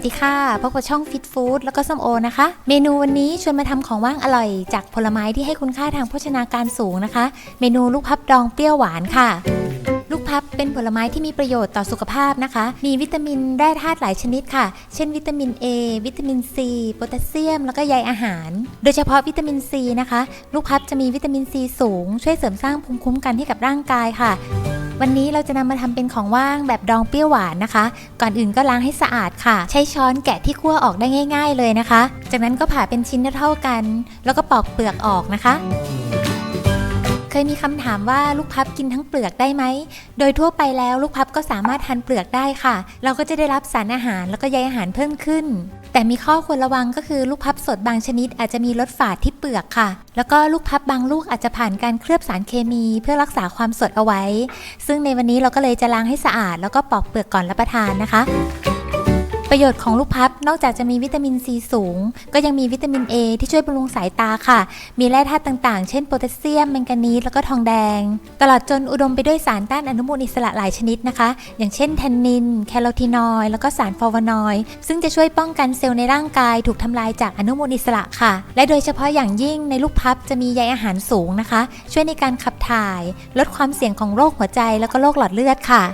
วัสดีค่ะ พบกับช่อง Fit Food แล้วก็ส้มโอนะคะ เมนูวันนี้ชวนมาทำของว่างอร่อย จากผลไม้ที่ให้คุณค่าทางโภชนาการสูงนะคะ เมนูลูกพับดองเปรี้ยวหวานค่ะ ลูกพับเป็นผลไม้ที่มีประโยชน์ต่อสุขภาพนะคะ มีวิตามินแร่ธาตุหลายชนิดค่ะ เช่น วิตามิน A วิตามิน C โพแทสเซียม แล้วก็ใยอาหาร โดยเฉพาะวิตามิน C นะคะ ลูกพับจะมีวิตามิน C สูง ช่วยเสริมสร้างภูมิคุ้มกันให้กับร่างกายค่ะ วันนี้เราจะนำมาทำเป็นของว่างแบบดองเปรี้ยวหวานนะคะ ก่อนอื่นก็ล้างให้สะอาดค่ะ ใช้ช้อนแกะที่คั่วออกได้ง่าย ๆ เลยนะคะ จากนั้นก็ผ่าเป็นชิ้นเท่าๆกัน แล้วก็ปอกเปลือกออกนะคะ ยมีคำถามว่าลูกพับกินทั้งเปลือกได้ไหม โดยทั่วไปแล้วลูกพับก็สามารถทานเปลือกได้ค่ะ เราก็จะได้รับสารอาหารแล้วก็ใยอาหารเพิ่มขึ้น แต่มีข้อควรระวังก็คือลูกพับสดบางชนิดอาจจะมีรสฝาดที่เปลือกค่ะ แล้วก็ลูกพับบางลูกอาจจะผ่านการเคลือบสารเคมีเพื่อรักษาความสดเอาไว้ ซึ่งในวันนี้เราก็เลยจะล้างให้สะอาด แล้วก็ปอกเปลือกก่อนรับประทานนะคะ ประโยชน์ของลูกพับนอกจากจะมีวิตามินซีสูง ก็ยังมีวิตามิน A ที่ช่วยบำรุงสายตาค่ะ มีแร่ธาตุต่างๆ เช่นโพแทสเซียมแมงกานีสแล้วก็ทองแดง ตลอดจนอุดมไปด้วยสารต้านอนุมูลอิสระหลายชนิดนะคะ อย่างเช่นแทนนิน แคโรทีนอยด์แล้วก็สารฟลาวานอยด์ซึ่งจะช่วยป้องกันเซลล์ในร่างกาย ถูกทำลายจากอนุมูลอิสระค่ะ และโดยเฉพาะอย่างยิ่งในลูกพับจะมีใยอาหารสูงนะคะ ช่วยในการขับถ่าย ลดความเสี่ยงของโรคหัวใจแล้วก็โรคหลอดเลือดค่ะ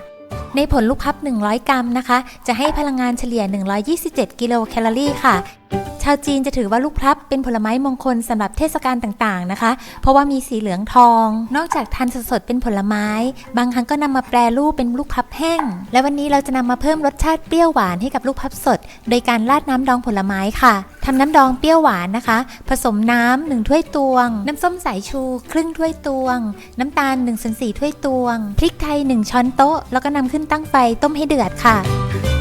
ในผลลูกพับ 100 กรัมนะคะ จะให้พลังงานเฉลี่ย 127 กิโลแคลอรี่ค่ะ ชาวจีนจะถือว่าลูกพลับเป็นผลไม้มงคลสำหรับเทศกาลต่างๆนะคะ เพราะว่ามีสีเหลืองทอง นอกจากทานสดๆเป็นผลไม้ บางครั้งก็นำมาแปรรูปเป็นลูกพลับแห้ง และวันนี้เราจะนำมาเพิ่มรสชาติเปรี้ยวหวานให้กับลูกพลับสด โดยการราดน้ำดองผลไม้ค่ะ ทำน้ำดองเปรี้ยวหวานนะคะ ผสมน้ำหนึ่งถ้วยตวง น้ำส้มสายชู ครึ่งถ้วยตวง น้ำตาล1นส่วนสถ้วยตวง พริกไทย 1 ช้อนโต๊ะ แล้วก็นำขึ้นตั้งไฟต้มให้เดือดค่ะ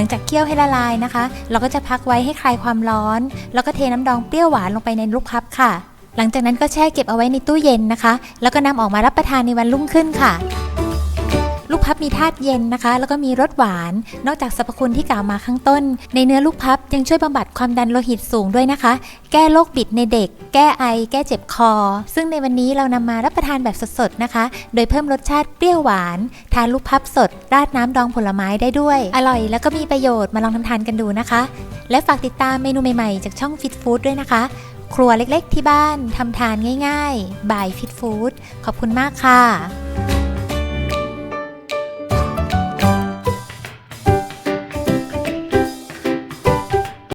ลังจากเคี่ยวให้ละลายนะคะ เราก็จะพักไว้ให้คลายความร้อน แล้วก็เทน้ำดองเปรี้ยวหวานลงไปในลูกพับค่ะ หลังจากนั้นก็แช่เก็บเอาไว้ในตู้เย็นนะคะ แล้วก็นำออกมารับประทานในวันรุ่งขึ้นค่ะ ลูกพับมีธาตุเย็นนะคะ แล้วก็มีรสหวาน นอกจากสรรพคุณที่กล่าวมาข้างต้น ในเนื้อลูกพับยังช่วยบำบัดความดันโลหิตสูงด้วยนะคะ แก้โรคบิดในเด็ก แก้ไอ แก้เจ็บคอ ซึ่งในวันนี้เรานำมารับประทานแบบสดๆนะคะ โดยเพิ่มรสชาติเปรี้ยวหวาน ทานลูกพับสด ราดน้ำดองผลไม้ได้ด้วย อร่อยแล้วก็มีประโยชน์มาลองทำทานกันดูนะคะ และฝากติดตามเมนูใหม่ๆ จากช่อง Fit Food ด้วยนะคะครัวเล็กๆที่บ้านทำทานง่ายๆ บาย Fit Food ขอบคุณมากค่ะ